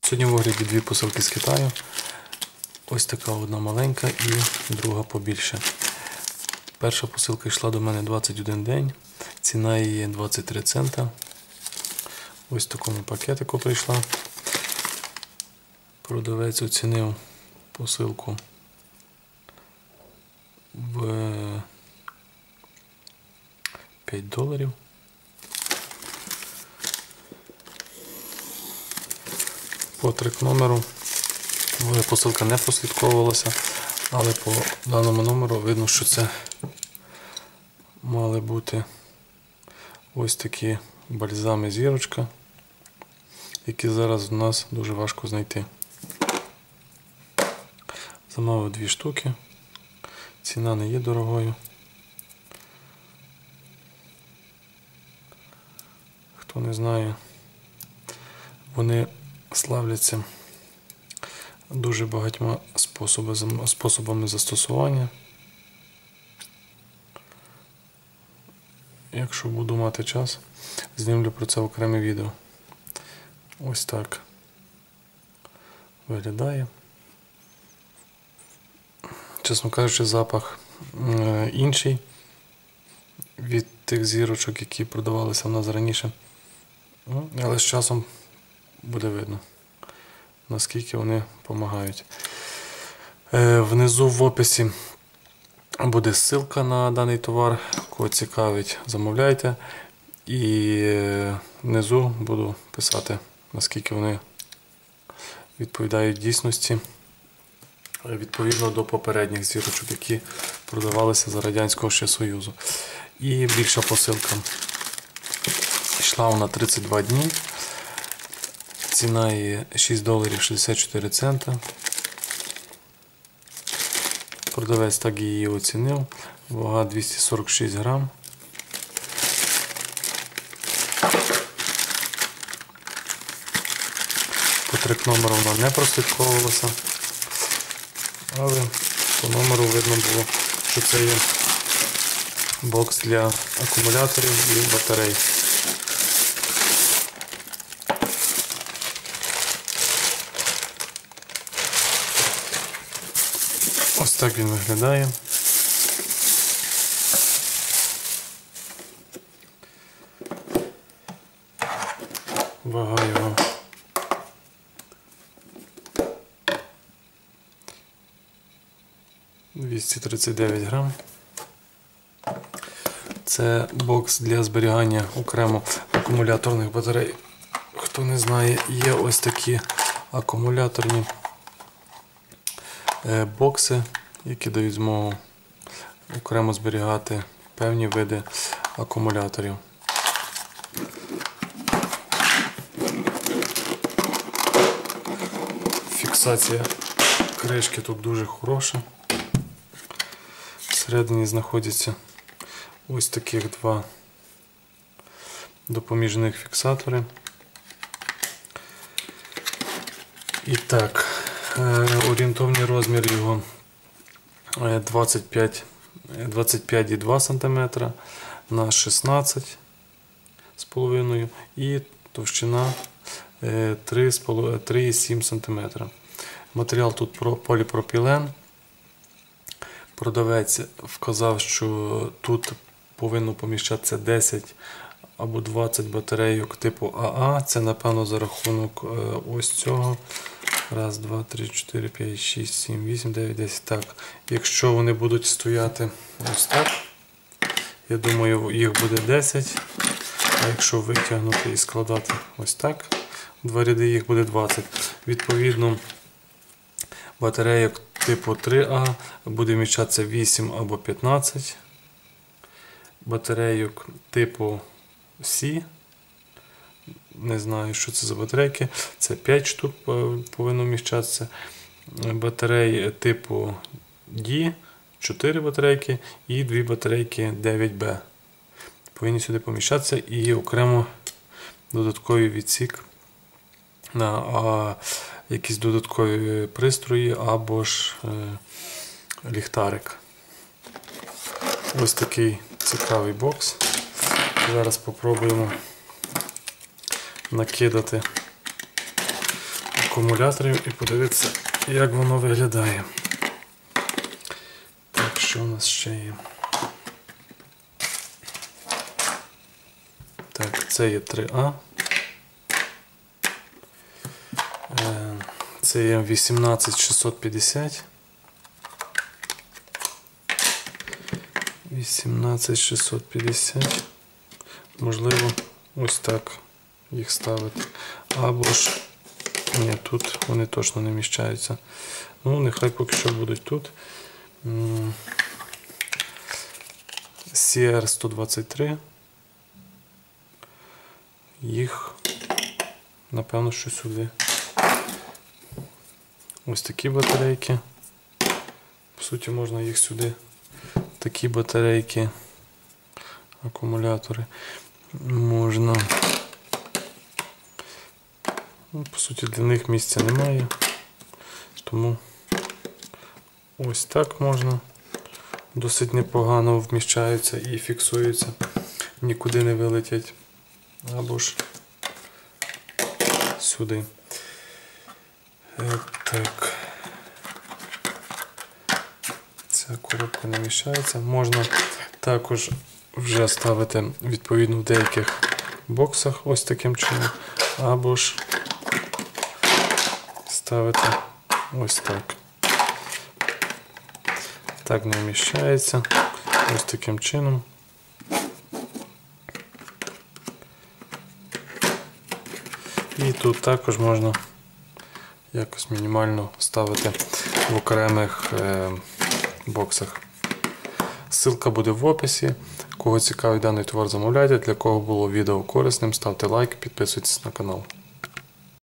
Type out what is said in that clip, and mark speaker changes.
Speaker 1: Сьогодні в огляді дві посилки з Китаю. Ось така одна маленька і друга побільше. Перша посилка йшла до мене 21 день. Ціна її 23 цента. Ось в такому пакетику прийшла. Продавець оцінив посилку в 5 доларів. По трек номеру посилка не прослідковувалася, але по даному номеру видно, що це мали бути ось такі бальзами зірочка, які зараз в нас дуже важко знайти. Замовив дві штуки, ціна не є дорогою. Хто не знає, вони славляться дуже багатьма способами, застосування. Якщо буду мати час, знімлю про це окреме відео. Ось так виглядає. Чесно кажучи, запах інший від тих зірочок, які продавалися в нас раніше. Ну, Але з часом буде видно, наскільки вони допомагають. Е, внизу в описі буде ссылка на даний товар. Кого цікавить, замовляйте. І е, внизу буду писати, наскільки вони відповідають дійсності. е, Відповідно до попередніх зірочок, які продавалися за Радянського ще Союзу. І більша посилка йшла вона 32 дні. Ціна її 6 доларів 64 цента. Продавець так її оцінив. Вага 246 грам. По трек номеру вона не прослідковувалася. Але по номеру видно було, що це є бокс для акумуляторів і батарей. Так він виглядає. Вага його. Двісті тридцять дев'ять грам. Це бокс для зберігання окремо акумуляторних батарей. Хто не знає, є ось такі акумуляторні е, бокси, які дають змогу окремо зберігати певні види акумуляторів. Фіксація кришки тут дуже хороша. Всередині знаходяться ось таких два допоміжних фіксатори. І так, е, орієнтовний розмір його 25 25,2 см на 16 з половиною і товщина е, 3,7 см. Матеріал тут про- поліпропілен. Продавець вказав, що тут повинно поміщатися 10 або 20 батарейок типу АА. Це, напевно, за рахунок е, ось цього. Раз, два, три, чотири, п'ять, шість, сім, вісім, дев'ять, десять. Так. Якщо вони будуть стояти ось так, я думаю, їх буде 10. А якщо витягнути і складати ось так, два ряди їх буде 20. Відповідно, батарейок типу 3А буде вміщатися 8 або 15. Батарейок типу C. Не знаю, що це за батарейки. Це 5 штук е, повинно вміщатися. Батареї типу D, 4 батарейки і 2 батарейки 9B. Повинні сюди поміщатися і окремо додатковий відсік на а, якісь додаткові пристрої або ж е, ліхтарик. Ось такий цікавий бокс. Зараз спробуємо накидати акумуляторів і подивитися, як воно виглядає. Так, що у нас ще є? Так, це є 3А. Е, Це є 18650. 18650. Можливо, ось так їх ставити. Або ж. Ні, тут вони точно не вміщаються. Ну, нехай поки що будуть тут. М, CR123. Їх, напевно, що сюди. Ось такі батарейки. По суті, можна їх сюди. Такі батарейки, акумулятори. Можна. Ну, по суті, для них місця немає. Тому ось так можна. Досить непогано вміщаються і фіксуються. Нікуди не вилетять. Або ж сюди. Е, Так. Ця коробка не вміщається. Можна також вже ставити відповідно в деяких боксах ось таким чином. Або ж ставити ось так. Так не вміщається. Ось таким чином. І тут також можна якось мінімально ставити в окремих е, боксах. Ссылка буде в описі. Кого цікавить даний товар, замовляйте. Для кого було відео корисним, ставте лайк, підписуйтесь на канал.